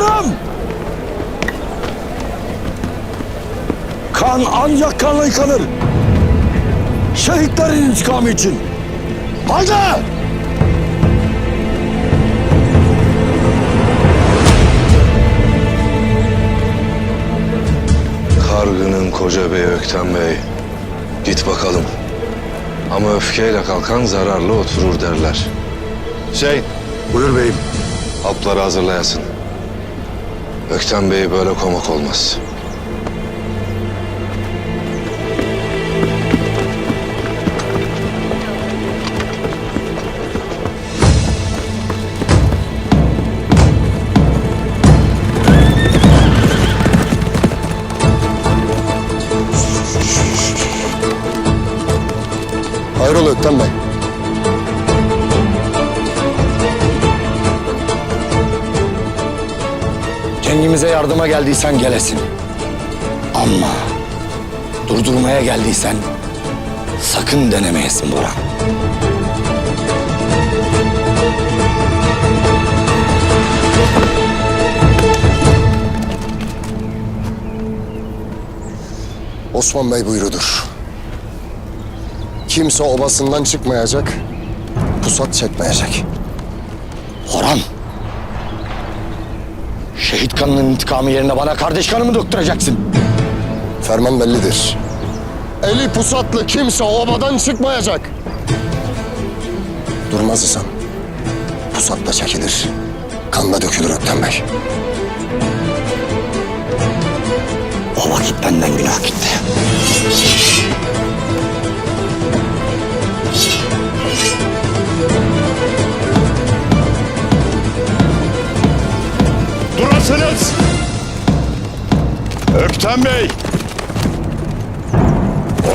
Hünkârım! Kan ancak kanla yıkanır. Şehitlerin intikamı için. Haydi! Kargının koca bey Ökten Bey. Git bakalım. Ama öfkeyle kalkan zararlı oturur derler. Şey, Buyur beyim. hapları hazırlayasın. Ökten Bey böyle komak olmaz. Hayrola Ökten Bey? Cengimize yardıma geldiysen gelesin. Ama durdurmaya geldiysen sakın denemeyesin Burhan. Osman Bey buyurudur. Kimse obasından çıkmayacak, pusat çekmeyecek. Orhan. Şehit kanının intikamı yerine bana kardeş kanımı döktüreceksin. Ferman bellidir. Eli pusatlı kimse obadan çıkmayacak. Durmaz isan. Pusat da çekilir. Kan da dökülür Ökten Bey. O vakit benden günah gitti. Durasınız! Ökten Bey!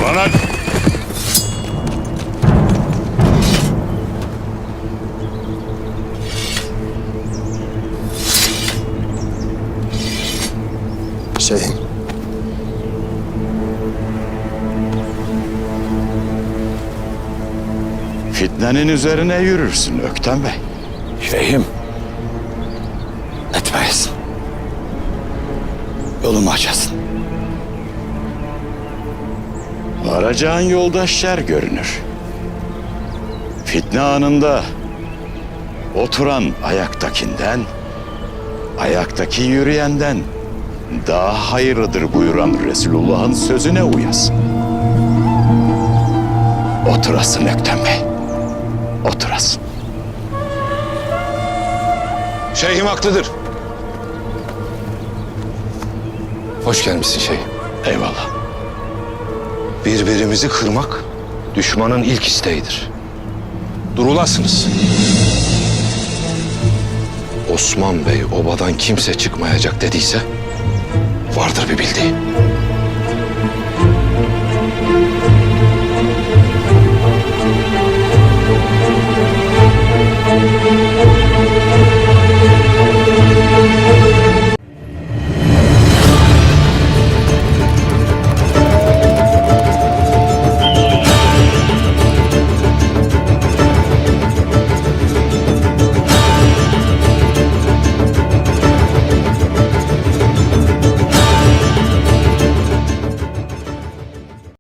Olanak! Şeyhim. Fitnenin üzerine yürürsün Ökten Bey. Şeyhim. Etmeyiz. Yolumu açasın. Varacağın yolda şer görünür. Fitne anında oturan ayaktakinden, ayaktaki yürüyenden daha hayırlıdır buyuran Resulullah'ın sözüne uyasın. Oturasın Öktem Bey. Oturasın. Şeyhim haklıdır. Hoş gelmişsin şeyhim. Eyvallah. Birbirimizi kırmak düşmanın ilk isteğidir. Durulasınız. Osman Bey obadan kimse çıkmayacak dediyse vardır bir bildiği.